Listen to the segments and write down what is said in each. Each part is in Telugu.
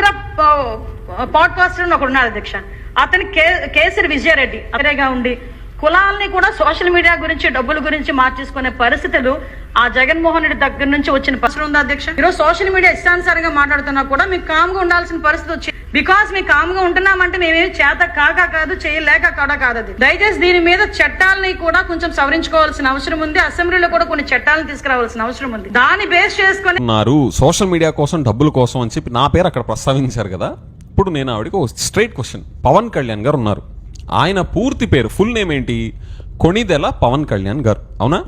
ఆంధ్ర పాడ్కాస్టర్ అని ఒకడు ఉన్నాడు అధ్యక్ష అతని కే కేసరి విజయారెడ్డి. అతనేగా ఉండి కులాల్ని కూడా సోషల్ మీడియా గురించి డబ్బుల గురించి మార్చేసుకునే పరిస్థితులు ఆ జగన్మోహన్ రెడ్డి దగ్గర నుంచి వచ్చిన పరిస్థితి ఉందా అధ్యక్ష ఈరోజు సోషల్ మీడియా ఇష్టానుసారంగా మాట్లాడుతున్నా కూడా మీకు కామ్గా ఉండాల్సిన పరిస్థితి వచ్చింది బికాస్ మీకు కామ్గా ఉంటున్నామంటే మేమేమి చేత కాక కాదు చేయలేక కూడా కాదు అది. దయచేసి దీని మీద చట్టాలని కూడా కొంచెం సవరించుకోవాల్సిన అవసరం ఉంది. అసెంబ్లీలో కూడా కొన్ని చట్టాలను తీసుకురావాల్సిన అవసరం ఉంది. దాన్ని బేస్ చేసుకుని ఉన్నారు. సోషల్ మీడియా కోసం డబ్బుల కోసం అని చెప్పి నా పేరు అక్కడ ప్రస్తావించారు కదా. ఇప్పుడు నేను ఆవిడకి ఒక స్ట్రైట్ క్వశ్చన్ పవన్ కళ్యాణ్ గారు ఉన్నారు. ఆయన పూర్తి పేరు ఫుల్ నేమ్ ఏంటి? కొణిదెల పవన్ కళ్యాణ్ గారు. అవునా?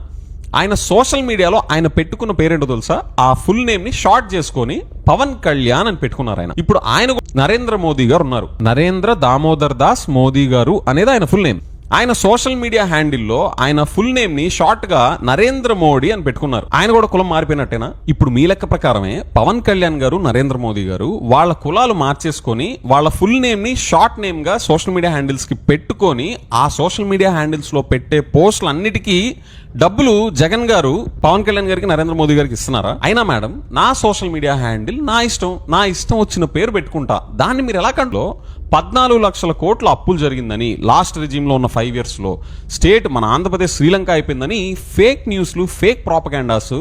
ఆయన సోషల్ మీడియాలో ఆయన పెట్టుకున్న పేరేంటో తెలుసా? ఆ ఫుల్ నేమ్ని షార్ట్ చేసుకొని పవన్ కళ్యాణ్ అని పెట్టుకున్నారు ఆయన. ఇప్పుడు ఆయన నరేంద్ర మోదీ గారు ఉన్నారు. నరేంద్ర దామోదర్ దాస్ మోదీ గారు అనేది ఆయన ఫుల్ నేమ్. ఆయన సోషల్ మీడియా హ్యాండిల్లో ఆయన ఫుల్ నేమ్ని షార్ట్గా నరేంద్ర మోడీ అని పెట్టుకున్నారు. ఆయన కూడా కులం మారిపోయినట్టేనా? ఇప్పుడు మీ లెక్క ప్రకారమే పవన్ కళ్యాణ్ గారు నరేంద్ర మోదీ గారు వాళ్ళ కులాలు మార్చేసుకొని వాళ్ళ ఫుల్ నేమ్ని షార్ట్ నేమ్గా సోషల్ మీడియా హ్యాండిల్స్కి పెట్టుకొని ఆ సోషల్ మీడియా హ్యాండిల్స్లో పెట్టే పోస్టులు అన్నిటికీ డబ్బులు జగన్ గారు పవన్ కళ్యాణ్ గారికి నరేంద్ర మోదీ గారికి ఇస్తున్నారా? అయినా మేడం నా సోషల్ మీడియా హ్యాండిల్ నా ఇష్టం నా ఇష్టం వచ్చిన పేరు పెట్టుకుంటా. దాన్ని మీరు ఎలా కంట్లో? పద్నాలుగు లక్షల కోట్ల అప్పులు జరిగిందని లాస్ట్లో ఉన్న ఫైవ్ ఇయర్స్లో స్టేట్ మన ఆంధ్రప్రదేశ్ శ్రీలంక అయిపోయిందని ఫేక్ న్యూస్లు ఫేక్ ప్రాపగాండాస్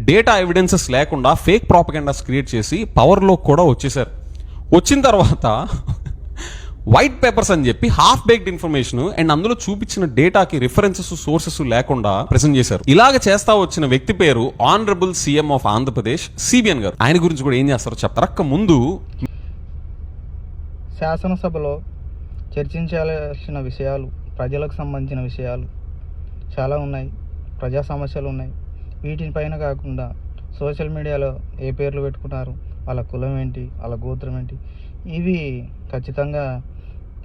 డేటా ఎవిడెన్సెస్ లేకుండా ఫేక్ ప్రాపగాండాస్ క్రియేట్ చేసి పవర్లో కూడా వచ్చేసారు వచ్చిన తర్వాత వైట్ పేపర్స్ అని చెప్పి హాఫ్ బేక్డ్ ఇన్ఫర్మేషన్ అండ్ అందులో చూపించిన డేటాకి రిఫరెన్సెస్ సోర్సెస్ లేకుండా ప్రెసెంట్ చేశారు. ఇలాగ చేస్తా వచ్చిన వ్యక్తి పేరు honourable CM of Andhra Pradesh CBN garu. ఆయన గురించి కూడా ఏం చేస్తారో చెప్తారు. అక్క ముందు శాసనసభలో చర్చించాల్సిన విషయాలు ప్రజలకు సంబంధించిన విషయాలు చాలా ఉన్నాయి. ప్రజా సమస్యలు ఉన్నాయి. వీటిపైన కాకుండా సోషల్ మీడియాలో ఏ పేర్లు పెట్టుకున్నారు? వాళ్ళ కులం ఏంటి వాళ్ళ గోత్రం ఏంటి ఇవి ఖచ్చితంగా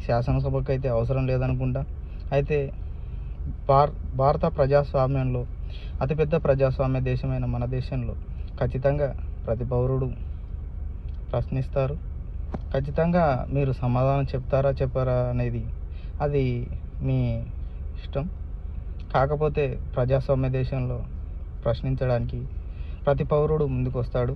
శాసనసభకు అయితే అవసరం లేదనుకుంటా. అయితే భార్ భారత ప్రజాస్వామ్యంలో అతిపెద్ద ప్రజాస్వామ్య దేశమైన మన దేశంలో ఖచ్చితంగా ప్రతి పౌరుడు ప్రశ్నిస్తారు. ఖచ్చితంగా మీరు సమాధానం చెప్తారా చెప్పారా అనేది అది మీ ఇష్టం. కాకపోతే ప్రజాస్వామ్య దేశంలో ప్రశ్నించడానికి ప్రతి పౌరుడు ముందుకు వస్తాడు